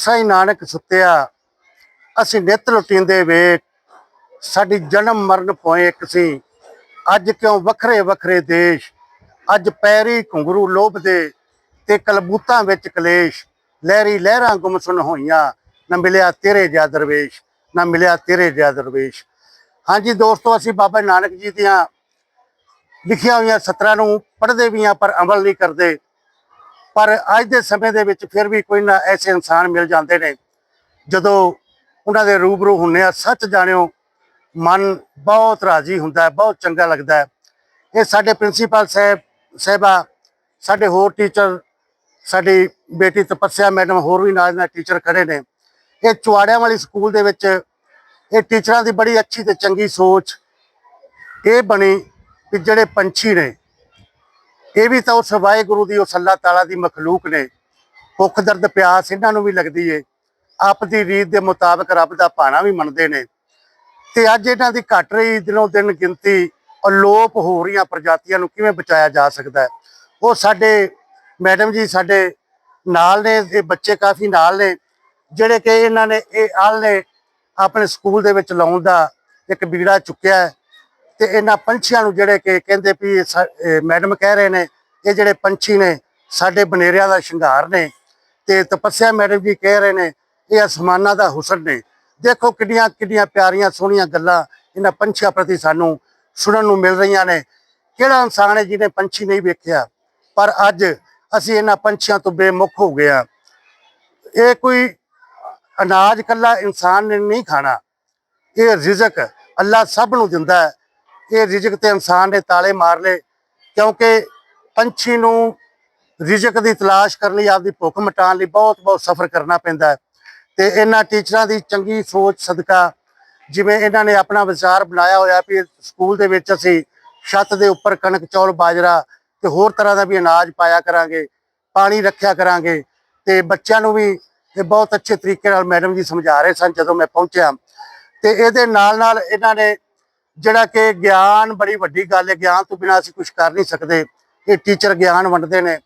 ਸਹੀ ਨਾਨਕ ਸੁੱਤਿਆ, ਅਸੀਂ ਨਿਤ ਲੁਟਿੰਦੇ ਵੇਖ ਸਾਡੀ ਜਨਮ ਮਰਨ ਪੋਏ ਇੱਕ ਸੀ। ਅੱਜ ਕਿਉਂ ਵੱਖਰੇ ਵੱਖਰੇ ਦੇਸ਼, ਅੱਜ ਪੈਰੀ ਘੁੰਗਰੂ ਲੋਭਦੇ ਤੇ ਕਲਬੂਤਾਂ ਵਿੱਚ ਕਲੇਸ਼। ਲਹਿਰੀ ਲਹਿਰਾਂ ਗੁੰਮਸੁਨ ਹੋਈਆਂ, ਨਾ ਮਿਲਿਆ ਤੇਰੇ ਜਿਹਾ ਦਰਵੇਸ਼, ਨਾ ਮਿਲਿਆ ਤੇਰੇ ਜਿਹਾ ਦਰਵੇਸ਼। ਹਾਂਜੀ ਦੋਸਤੋ, ਅਸੀਂ ਬਾਬਾ ਨਾਨਕ ਜੀ ਦੀਆਂ ਲਿਖੀਆਂ ਹੋਈਆਂ ਸਤਰਾਂ ਨੂੰ ਪੜ੍ਹਦੇ ਵੀ ਹਾਂ, ਪਰ ਅਮਲ ਨਹੀਂ ਕਰਦੇ। ਪਰ ਅੱਜ ਦੇ ਸਮੇਂ ਦੇ ਵਿੱਚ ਫਿਰ ਵੀ ਕੋਈ ਨਾ ਐਸੇ ਇਨਸਾਨ ਮਿਲ ਜਾਂਦੇ ਨੇ, ਜਦੋਂ ਉਹਨਾਂ ਦੇ ਰੂਬਰੂ ਹੁੰਨੇ ਆ। ਸੱਚ ਜਾਣਿਓ, ਮਨ ਬਹੁਤ ਰਾਜੀ ਹੁੰਦਾ ਹੈ, ਬਹੁਤ ਚੰਗਾ ਲੱਗਦਾ ਹੈ। ਇਹ ਸਾਡੇ ਪ੍ਰਿੰਸੀਪਲ ਸਾਹਿਬ, ਸਾਹਿਬਾ, ਸਾਡੇ ਹੋਰ ਟੀਚਰ, ਸਾਡੀ ਬੇਟੀ ਤਪੱਸਿਆ ਮੈਡਮ ਹੋਰ ਵੀ ਨਾਲ ਨਾਲ ਟੀਚਰ ਖੜੇ ਨੇ। ਇਹ ਚੁਆੜਿਆਂ ਵਾਲੀ ਸਕੂਲ ਦੇ ਵਿੱਚ ਇਹ ਟੀਚਰਾਂ ਦੀ ਬੜੀ ਅੱਛੀ ਤੇ ਚੰਗੀ ਸੋਚ ਇਹ ਬਣੀ ਕਿ ਜਿਹੜੇ ਪੰਛੀ ਨੇ ਇਹ ਵੀ ਤਾਂ ਉਸ ਵਾਹਿਗੁਰੂ ਦੀ, ਉਸ ਅੱਲਾਹ ਤਾਲਾ ਦੀ ਮਖਲੂਕ ਨੇ। ਭੁੱਖ, ਦਰਦ, ਪਿਆਸ ਇਹਨਾਂ ਨੂੰ ਵੀ ਲੱਗਦੀ ਏ। ਆਪ ਦੀ ਰੀਤ ਦੇ ਮੁਤਾਬਕ ਰੱਬ ਦਾ ਭਾਣਾ ਵੀ ਮੰਨਦੇ ਨੇ। ਤੇ ਅੱਜ ਇਹਨਾਂ ਦੀ ਘਟ ਰਹੀ, ਦਿਨੋਂ ਦਿਨ ਗਿਣਤੀ ਅਲੋਪ ਹੋ ਰਹੀਆਂ ਪ੍ਰਜਾਤੀਆਂ ਨੂੰ ਕਿਵੇਂ ਬਚਾਇਆ ਜਾ ਸਕਦਾ ਹੈ? ਉਹ ਸਾਡੇ ਮੈਡਮ ਜੀ ਸਾਡੇ ਨਾਲ ਨੇ, ਇਹ ਬੱਚੇ ਕਾਫੀ ਨਾਲ ਨੇ, ਜਿਹੜੇ ਕਿ ਇਹਨਾਂ ਨੇ, ਇਹ ਆਲ ਨੇ ਆਪਣੇ ਸਕੂਲ ਦੇ ਵਿੱਚ ਲਾਉਣ ਦਾ ਇੱਕ ਬੀੜਾ ਚੁੱਕਿਆ ਹੈ। ਤੇ ਇਹਨਾਂ ਪੰਛੀਆਂ ਨੂੰ ਜਿਹੜੇ ਕਿ ਕਹਿੰਦੇ ਵੀ ਇਹ ਸਾ- ਮੈਡਮ ਕਹਿ ਰਹੇ ਨੇ, ਇਹ ਜਿਹੜੇ ਪੰਛੀ ਨੇ, ਸਾਡੇ ਬਨੇਰਿਆਂ ਦਾ ਸ਼ਿੰਗਾਰ ਨੇ। ਤੇ ਤਪੱਸਿਆ ਮੈਡਮ ਜੀ ਕਹਿ ਰਹੇ ਨੇ, ਇਹ ਅਸਮਾਨਾਂ ਦਾ ਹੁਸਨ ਨੇ। ਦੇਖੋ ਕਿੰਨੀਆਂ ਕਿੰਨੀਆਂ ਪਿਆਰੀਆਂ, ਸੋਹਣੀਆਂ ਗੱਲਾਂ ਇਹਨਾਂ ਪੰਛੀਆਂ ਪ੍ਰਤੀ ਸਾਨੂੰ ਸੁਣਨ ਨੂੰ ਮਿਲ ਰਹੀਆਂ ਨੇ। ਕਿਹੜਾ ਇਨਸਾਨ ਹੈ ਜਿਹਨੇ ਪੰਛੀ ਨਹੀਂ ਵੇਖਿਆ? ਪਰ ਅੱਜ ਅਸੀਂ ਇਹਨਾਂ ਪੰਛੀਆਂ ਤੋਂ ਬੇਮੁਖ ਹੋ ਗਏ ਆ ਇਹ ਕੋਈ ਅਨਾਜ ਕੱਲਾ ਇਨਸਾਨ ਨੇ ਨਹੀਂ ਖਾਣਾ। ਇਹ ਰਿਜ਼ਕ ਅੱਲਾ ਸਭ ਨੂੰ ਦਿੰਦਾ ਹੈ। ਇਹ ਰਿਜ਼ਕ ਤੇ ਇਨਸਾਨ ਨੇ ਤਾਲੇ ਮਾਰ ਲਏ, ਕਿਉਂਕਿ ਪੰਛੀ ਨੂੰ ਰਿਜ਼ਕ ਦੀ ਤਲਾਸ਼ ਕਰਨ ਲਈ, ਆਪਦੀ ਭੁੱਖ ਮਿਟਾਉਣ ਲਈ ਬਹੁਤ ਬਹੁਤ ਸਫ਼ਰ ਕਰਨਾ ਪੈਂਦਾ ਹੈ। ਤੇ ਇਹਨਾਂ ਟੀਚਰਾਂ ਦੀ ਚੰਗੀ ਸੋਚ, ਸਦਕਾ ਜਿਵੇਂ ਇਹਨਾਂ ਨੇ ਆਪਣਾ ਵਿਚਾਰ ਬਣਾਇਆ ਹੋਇਆ ਵੀ ਸਕੂਲ ਦੇ ਵਿੱਚ ਅਸੀਂ ਛੱਤ ਦੇ ਉੱਪਰ ਕਣਕ, ਚੌਲ, ਬਾਜਰਾ ਤੇ ਹੋਰ ਤਰ੍ਹਾਂ ਦਾ ਵੀ ਅਨਾਜ ਪਾਇਆ ਕਰਾਂਗੇ, ਪਾਣੀ ਰੱਖਿਆ ਕਰਾਂਗੇ ਤੇ ਬੱਚਿਆਂ ਨੂੰ ਵੀ ਇਹ ਬਹੁਤ ਅੱਛੇ ਤਰੀਕੇ ਨਾਲ ਮੈਡਮ ਜੀ ਸਮਝਾ ਰਹੇ ਸਨ ਜਦੋਂ ਮੈਂ ਪਹੁੰਚਿਆ। ਤੇ ਇਹਦੇ ਨਾਲ ਨਾਲ ਇਹਨਾਂ ਨੇ ਜਿਹੜਾ ਕਿ ਗਿਆਨ ਬੜੀ ਵੱਡੀ ਗੱਲ ਹੈ, ਗਿਆਨ ਤੋਂ ਬਿਨਾਂ ਅਸੀਂ ਕੁਝ ਕਰ ਨਹੀਂ ਸਕਦੇ। ਇਹ ਟੀਚਰ ਗਿਆਨ ਵੰਡਦੇ ਨੇ।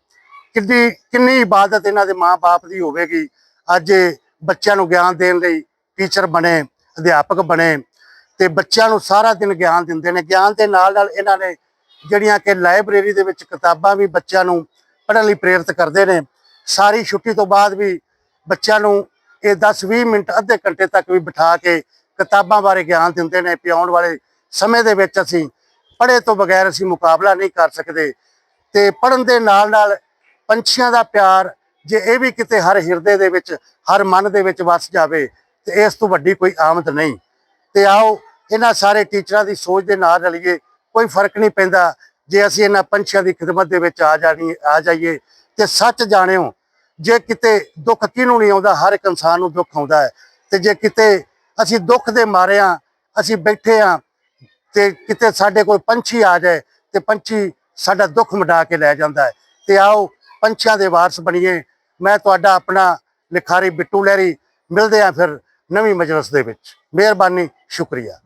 ਕਿੰਨੀ ਕਿੰਨੀ ਇਬਾਦਤ ਇਹਨਾਂ ਦੇ ਮਾਪੇ ਦੀ ਹੋਵੇਗੀ। ਅੱਜ ਬੱਚਿਆਂ ਨੂੰ ਗਿਆਨ ਦੇਣ ਲਈ ਟੀਚਰ ਬਣੇ, ਅਧਿਆਪਕ ਬਣੇ ਤੇ ਬੱਚਿਆਂ ਨੂੰ ਸਾਰਾ ਦਿਨ ਗਿਆਨ ਦਿੰਦੇ ਨੇ। ਗਿਆਨ ਦੇ ਨਾਲ ਨਾਲ ਇਹਨਾਂ ਨੇ ਜਿਹੜੀਆਂ ਕਿ ਲਾਇਬ੍ਰੇਰੀ ਦੇ ਵਿੱਚ ਕਿਤਾਬਾਂ ਵੀ ਬੱਚਿਆਂ ਨੂੰ ਪੜ੍ਹਨ ਲਈ ਪ੍ਰੇਰਿਤ ਕਰਦੇ ਨੇ। ਸਾਰੀ ਛੁੱਟੀ ਤੋਂ ਬਾਅਦ ਵੀ ਬੱਚਿਆਂ ਨੂੰ ਇਹ 10-20 ਮਿੰਟ, ਅੱਧੇ ਘੰਟੇ ਤੱਕ ਵੀ ਬਿਠਾ ਕੇ ਕਿਤਾਬਾਂ ਬਾਰੇ ਗਿਆਨ ਦਿੰਦੇ ਨੇ, ਪਿਆਉਣ ਵਾਲੇ ਸਮੇਂ ਦੇ ਵਿੱਚ ਅਸੀਂ ਪੜ੍ਹੇ ਤੋਂ ਬਗੈਰ ਅਸੀਂ ਮੁਕਾਬਲਾ ਨਹੀਂ ਕਰ ਸਕਦੇ ਤੇ ਪੜਨ ਦੇ ਨਾਲ ਨਾਲ ਪੰਛੀਆਂ ਦਾ ਪਿਆਰ ਜੇ ਇਹ ਵੀ ਕਿਤੇ ਹਰ ਹਿਰਦੇ ਦੇ ਵਿੱਚ, ਹਰ ਮਨ ਦੇ ਵਿੱਚ ਵਸ ਜਾਵੇ ਤੇ ਇਸ ਤੋਂ ਵੱਡੀ ਕੋਈ ਆਮਦ ਨਹੀਂ। ਤੇ ਆਓ ਇਹਨਾਂ ਸਾਰੇ ਟੀਚਰਾਂ ਦੀ ਸੋਚ ਦੇ ਨਾਲ ਰਲੀਏ, ਕੋਈ ਫ਼ਰਕ ਨਹੀਂ ਪੈਂਦਾ ਜੇ ਅਸੀਂ ਇਹਨਾਂ ਪੰਛੀਆਂ ਦੀ ਖਿਦਮਤ ਦੇ ਵਿੱਚ ਆ ਜਾਣੀ, ਆ ਜਾਈਏ ਤੇ ਸੱਚ ਜਾਣਿਓ, ਜੇ ਕਿਤੇ ਦੁੱਖ ਕਿਹਨੂੰ ਨਹੀਂ ਆਉਂਦਾ, ਹਰ ਇੱਕ ਇਨਸਾਨ ਨੂੰ ਦੁੱਖ ਆਉਂਦਾ ਹੈ ਤੇ ਜੇ ਕਿਤੇ ਅਸੀਂ ਦੁੱਖ ਦੇ ਮਾਰੇ ਮਾਰਿਆਂ ਅਸੀਂ ਬੈਠੇ ਆ ਤੇ ਕਿਤੇ ਸਾਡੇ ਕੋਲ ਪੰਛੀ ਆ ਜਾਏ ਤੇ ਪੰਛੀ ਸਾਡਾ ਦੁੱਖ ਮਿਟਾ ਕੇ ਲੈ ਜਾਂਦਾ ਹੈ। ਤੇ ਆਓ ਪੰਛੀਆਂ ਦੇ ਵਾਰਸ ਬਣੀਏ। ਮੈਂ ਤੁਹਾਡਾ ਆਪਣਾ ਲਿਖਾਰੀ ਬਿੱਟੂ ਲਹਿਰੀ, ਮਿਲਦੇ ਆ ਫਿਰ ਨਵੀਂ ਮਜਲਿਸ ਦੇ ਵਿੱਚ। ਮਿਹਰਬਾਨੀ, ਸ਼ੁਕਰੀਆ।